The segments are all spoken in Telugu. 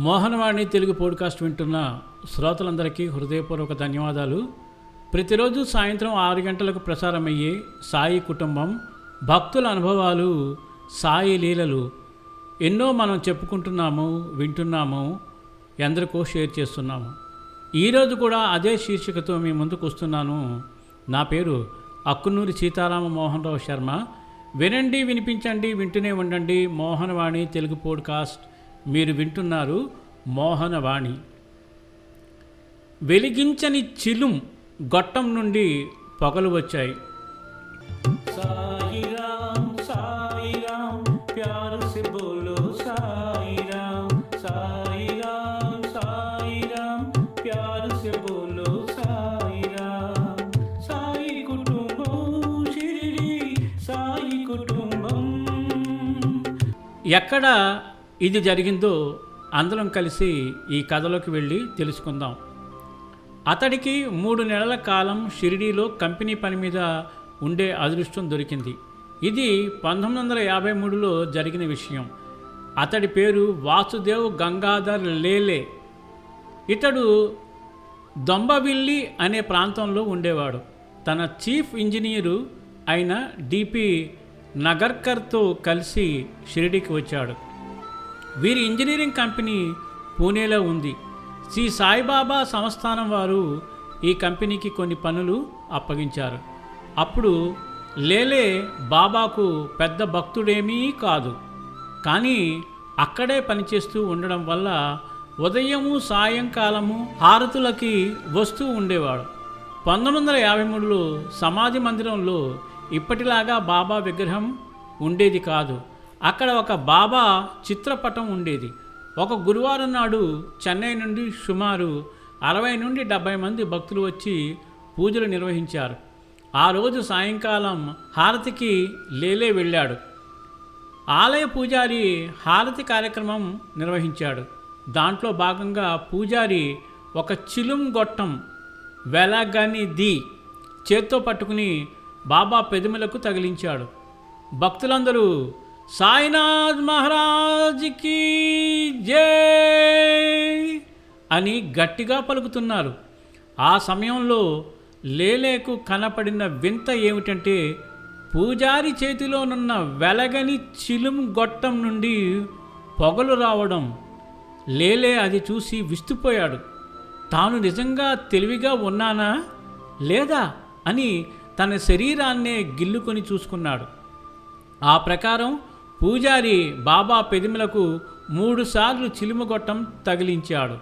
మోహనవాణి తెలుగు పోడ్కాస్ట్ వింటున్న శ్రోతలందరికీ హృదయపూర్వక ధన్యవాదాలు. ప్రతిరోజు సాయంత్రం ఆరు గంటలకు ప్రసారమయ్యే సాయి కుటుంబం భక్తుల అనుభవాలు సాయి లీలలు ఎన్నో మనం చెప్పుకుంటున్నాము వింటున్నాము ఎందరికో షేర్ చేస్తున్నాము. ఈరోజు కూడా అదే శీర్షికతో మీ ముందుకు వస్తున్నాను. నా పేరు అక్కునూరి సీతారామ మోహన్ రావు శర్మ. వినండి వినిపించండి వింటూనే ఉండండి మోహనవాణి తెలుగు పోడ్కాస్ట్. మీరు వింటున్నారు మోహనవాణి. వెలిగించని చిలుం గొట్టం నుండి పొగలు వచ్చాయి. ఎక్కడ ఇది జరిగిందో అందరం కలిసి ఈ కథలోకి వెళ్ళి తెలుసుకుందాం. అతడికి మూడు నెలల కాలం షిరిడీలో కంపెనీ పని మీద ఉండే అదృష్టం దొరికింది. ఇది పంతొమ్మిది వందల యాభై మూడులో జరిగిన విషయం. అతడి పేరు వాసుదేవ్ గంగాధర్ లేలే. ఇతడు దొంబవిల్లి అనే ప్రాంతంలో ఉండేవాడు. తన చీఫ్ ఇంజనీరు అయిన డిపి నగర్కర్తో కలిసి షిరిడీకి వచ్చాడు. వీరి ఇంజనీరింగ్ కంపెనీ పూణేలో ఉంది. శ్రీ సాయిబాబా సంస్థానం వారు ఈ కంపెనీకి కొన్ని పనులు అప్పగించారు. అప్పుడు లేలే బాబాకు పెద్ద భక్తుడేమీ కాదు. కానీ అక్కడే పనిచేస్తూ ఉండడం వల్ల ఉదయము సాయంకాలము హారతులకి వస్తూ ఉండేవాడు. పంతొమ్మిది వందల యాభై మూడులో సమాధి మందిరంలో ఇప్పటిలాగా బాబా విగ్రహం ఉండేది కాదు. అక్కడ ఒక బాబా చిత్రపటం ఉండేది. ఒక గురువారం నాడు చెన్నై నుండి సుమారు అరవై నుండి డెబ్బై మంది భక్తులు వచ్చి పూజలు నిర్వహించారు. ఆ రోజు సాయంకాలం హారతికి లేలే వెళ్ళాడు. ఆలయ పూజారి హారతి కార్యక్రమం నిర్వహించాడు. దాంట్లో భాగంగా పూజారి ఒక చిలుం గొట్టం వెలగని ది చేత్తో పట్టుకుని బాబా పెదిమలకు తగిలించాడు. భక్తులందరూ సాయినాథ్ మహారాజ్కి జై అని గట్టిగా పలుకుతున్నారు. ఆ సమయంలో లేలేకు కనపడిన వింత ఏమిటంటే పూజారి చేతిలోనున్న వెలగని చిలుం గొట్టం నుండి పొగలు రావడం. లేలే అది చూసి విస్తుపోయాడు. తాను నిజంగా తెలివిగా ఉన్నానా? లేదా? అని తన శరీరాన్నే గిల్లుకొని చూసుకున్నాడు. ఆ ప్రకారం పూజారి బాబా పెదిమలకు మూడుసార్లు చిలుమగొట్టం తగిలించాడు.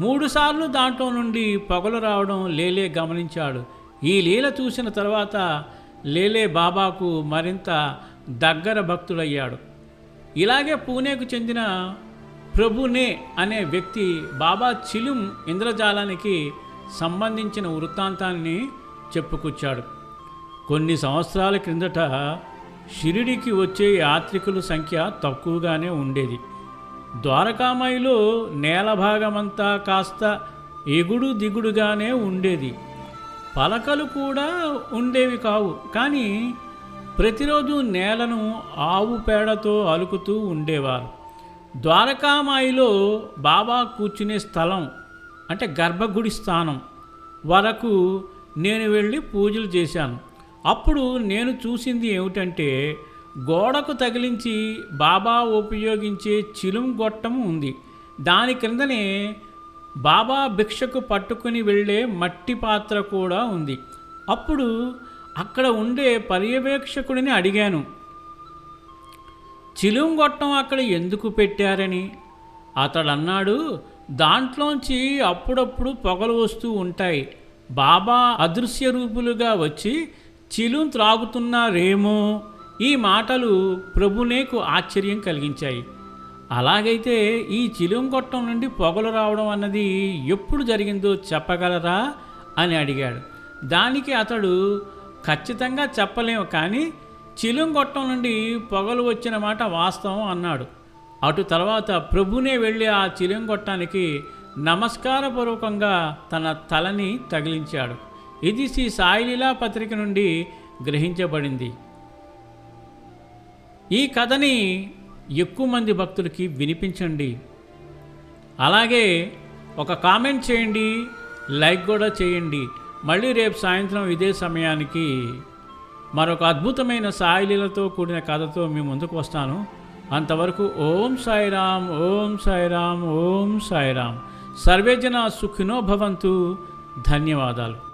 మూడుసార్లు దాంట్లో నుండి పొగలు రావడం లేలే గమనించాడు. ఈ లీల చూసిన తర్వాత లేలే బాబాకు మరింత దగ్గర భక్తుడయ్యాడు. ఇలాగే పూణేకు చెందిన ప్రభునే అనే వ్యక్తి బాబా చిలుం ఇంద్రజాలానికి సంబంధించిన వృత్తాంతాన్ని చెప్పుకొచ్చాడు. కొన్ని సంవత్సరాల క్రిందట షిరిడికి వచ్చే యాత్రికుల సంఖ్య తక్కువగానే ఉండేది. ద్వారకామాయిలో నేల భాగమంతా కాస్త ఎగుడు దిగుడుగానే ఉండేది. పలకలు కూడా ఉండేవి కావు. కానీ ప్రతిరోజు నేలను ఆవు పేడతో అలుకుతూ ఉండేవారు. ద్వారకామాయిలో బాబా కూర్చునే స్థలం అంటే గర్భగుడి స్థానం వరకు నేను వెళ్ళి పూజలు చేశాను. అప్పుడు నేను చూసింది ఏమిటంటే గోడకు తగిలించి బాబా ఉపయోగించే చిలుం గొట్టం ఉంది. దాని క్రిందనే బాబా భిక్షకు పట్టుకుని వెళ్ళే మట్టి పాత్ర కూడా ఉంది. అప్పుడు అక్కడ ఉండే పర్యవేక్షకుడిని అడిగాను చిలుం గొట్టం అక్కడ ఎందుకు పెట్టారని? అతడు అన్నాడు దాంట్లోంచి అప్పుడప్పుడు పొగలు వస్తూ ఉంటాయి. బాబా అదృశ్య రూపులుగా వచ్చి చిలుం త్రాగుతున్నారేమో. ఈ మాటలు ప్రభునేకు ఆశ్చర్యం కలిగించాయి. అలాగైతే ఈ చిలుం గొట్టం నుండి పొగలు రావడం అన్నది ఎప్పుడు జరిగిందో చెప్పగలరా? అని అడిగాడు. దానికి అతడు ఖచ్చితంగా చెప్పలేము కానీ చిలుం గొట్టం నుండి పొగలు వచ్చిన మాట వాస్తవం అన్నాడు. అటు తర్వాత ప్రభునే వెళ్ళి ఆ చిలుం గొట్టానికి నమస్కారపూర్వకంగా తన తలని తగిలించాడు. ఇది శ్రీ సాయిలీలా పత్రిక నుండి గ్రహించబడింది. ఈ కథని ఎక్కువ మంది భక్తులకి వినిపించండి. అలాగే ఒక కామెంట్ చేయండి లైక్ కూడా చేయండి. మళ్ళీ రేపు సాయంత్రం ఇదే సమయానికి మరొక అద్భుతమైన సాయిలీలతో కూడిన కథతో మీ ముందుకు వస్తాను. అంతవరకు ఓం సాయిరామ్ ఓం సాయిరామ్ ఓం సాయిరామ్. సర్వేజన సుఖినో భవంతు. ధన్యవాదాలు.